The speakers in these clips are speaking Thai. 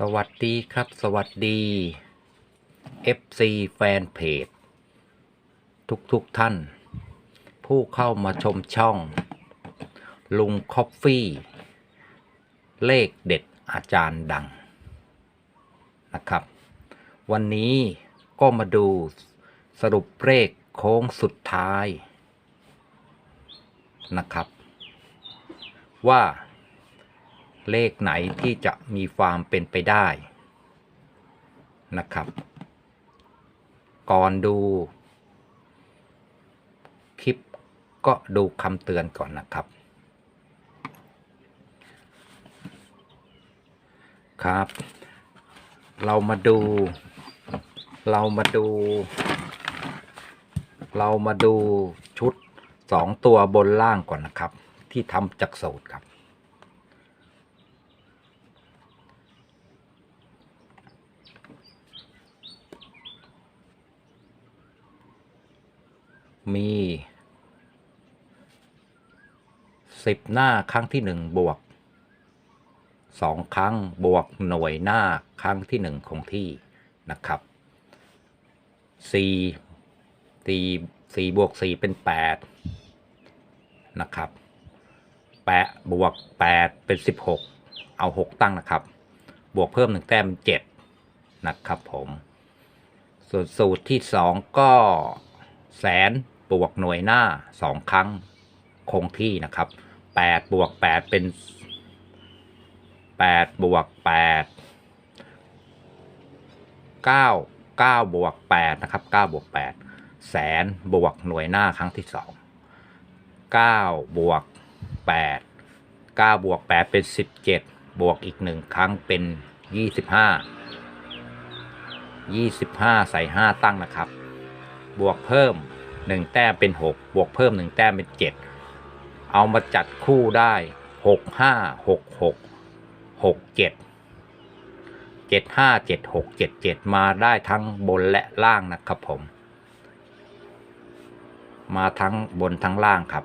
สวัสดีครับ สวัสดี FC แฟนเพจทุกๆทท่าน ผู้เข้ามาชมช่อง ลุงคอฟฟี่ เลขเด็ดอาจารย์ดัง นะครับ วันนี้ก็มาดูสรุปเลขโค้งสุดท้าย นะครับ ว่า เลขไหนที่จะมีความเป็นไปได้นะครับ ก่อนดู คลิปก็ดูคำเตือนก่อนนะครับ ครับ เรามาดู เรามาดู เรามาดูชุดสองตัวบนล่างก่อนนะครับ ที่ทำจากสูตรครับ มีสิบหน้าครั้งที่หนึ่งบวกสองครั้งบวกหน่วยหน้าครั้งที่หนึ่งคงที่นะครับสี่สี่สี่บวกสี่เป็นแปดนะครับแปดบวกแปดเป็นสิบหกเอาหกตั้งนะครับ บวกเพิ่มหนึ่งแต้มเป็นเจ็ดนะครับผม ส่วนสูตรที่สองก็แสน บวกหน่วยหน้าสองครั้งคงที่นะครับแปดบวกแปดเป็นแปดบวกแปดเก้าเก้าบวกแปดนะครับเก้าบวกแปดแสนบวกหน่วยหน้าครั้งที่สองเก้าบวกแปดเก้าบวกแปดเป็นสิบเจ็ดบวกอีกหนึ่งครั้งเป็นยี่สิบห้ายี่สิบห้าใส่ห้าตั้งนะครับ บวกเพิ่ม หนึ่งแต้มเป็นหกบวกเพิ่มหนึ่งแต้มเป็นเจ็ดเอามาจัดคู่ได้หกห้าหกหกหกเจ็ดเจ็ดห้าเจ็ดหกเจ็ดเจ็ดมาได้ทั้งบนและล่างนะครับผม มาทั้งบนทั้งล่างครับ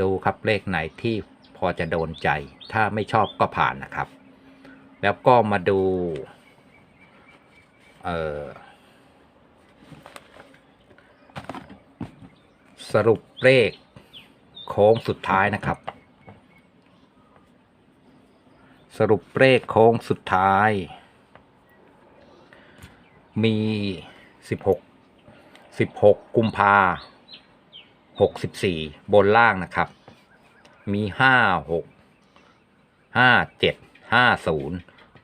ดูครับเลขไหนที่พอจะโดนใจ ถ้าไม่ชอบก็ผ่านนะครับ แล้วก็มาดู เอ่อ สรุปเลขโค้งสุดท้ายนะครับ สรุปเลขโค้งสุดท้าย มี 16 16 กุมภา64 บนล่างนะครับ มี 5 6 5 7 5 0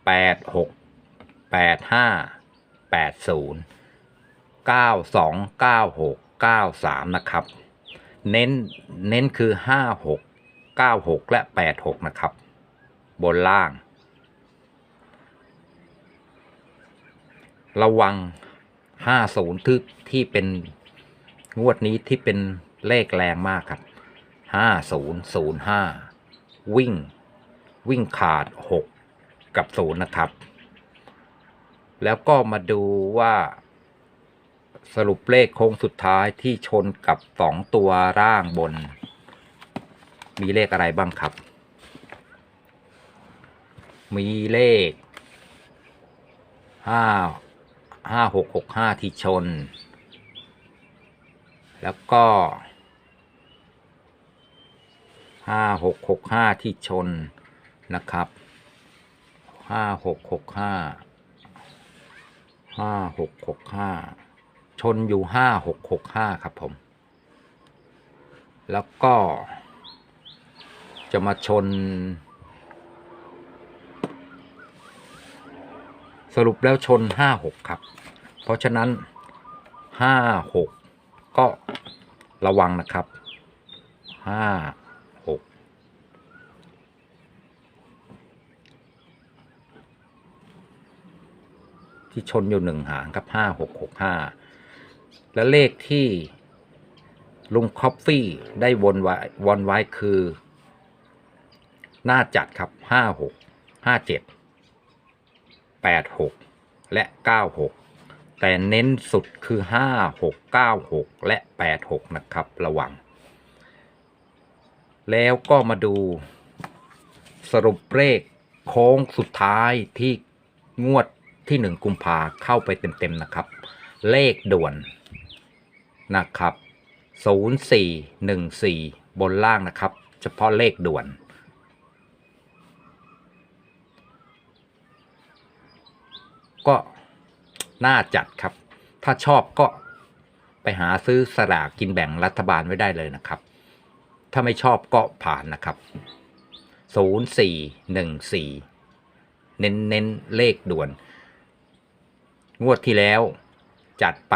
8 6 8 5 8 0 9 2 9 6 9 3 นะครับ เน้นเน้นคือ 5 6 9 6 และ 8 6 นะครับ บนล่าง ระวัง 50ที่ที่เป็นงวดนี้ที่เป็นเลขแรงมากครับ 5005 วิ่ง วิ่งขาด 6 กับ 0 นะครับ แล้วก็มาดูว่า สรุปเลขโค้งสุดท้ายที่ชนกับสองตัวร่างบน มีเลขอะไรบ้างครับ มีเลขห้าห้าหกหกห้าที่ชน แล้วก็ห้าหกหกห้าที่ชนนะครับห้าหกหกห้าห้าหกหกห้า ชนอยู่ห้าหกหกห้าครับผม แล้วก็ จะมาชน สรุปแล้วชนห้าหกครับ เพราะฉะนั้นห้าหกก็ระวังนะครับห้าหกที่ชนอยู่หนึ่งหางกับห้าหกหกห้า และเลขที่ลุงคอฟฟี่ได้วนไว้วนไว้คือ หน้าจัดครับห้าหกห้าเจ็ดแปดหกและเก้าหกแต่เน้นสุดคือห้าหกเก้าหกและแปดหกนะครับระวัง แล้วก็มาดูสรุปเลขโค้งสุดท้ายที่งวดที่หนึ่งกุมภาเข้าไปเต็มๆนะครับ เลขด่วน นะครับ 0414 บนล่างนะครับ เฉพาะเลขด่วน ก็น่าจัดครับ ถ้าชอบก็ไปหาซื้อสลากกินแบ่งรัฐบาลไว้ได้เลยนะครับ ถ้าไม่ชอบก็ผ่านนะครับ 0414 เน้นเน้นเลขด่วน งวดที่แล้วจัดไป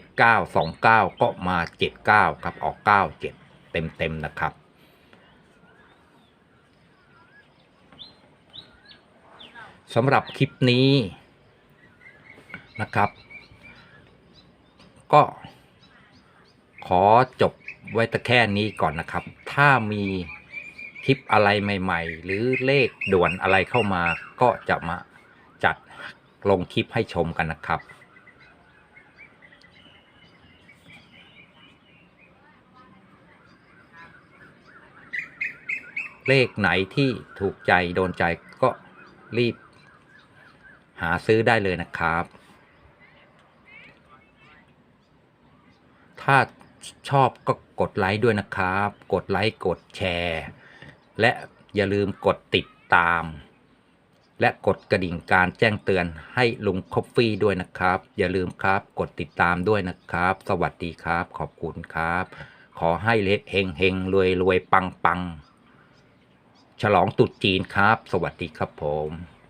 7929 ก็มา 79 ครับ ออก 97 เต็มเต็มๆนะครับ สำหรับคลิปนี้นะครับ ก็ขอจบไว้แต่แค่นี้ก่อนนะครับ ถ้ามีคลิปอะไรใหม่ ๆ หรือเลขด่วนอะไรเข้ามาก็จะมาจัดลงคลิปให้ชมกันนะครับ เลขไหนที่ถูกใจโดนใจก็รีบ หาซื้อได้เลยนะครับ ถ้าชอบก็กดไลค์ด้วยนะครับ กดไลค์กดแชร์ และอย่าลืมกดติดตาม และกดกระดิ่งการแจ้งเตือนให้ลุงคอฟฟี่ด้วยนะครับ อย่าลืมครับกดติดตามด้วยนะครับ สวัสดีครับ ขอบคุณครับ ขอให้เล็เฮงเฮงรวยรวยปังปัง ฉลองตุดจีนครับ สวัสดีครับผม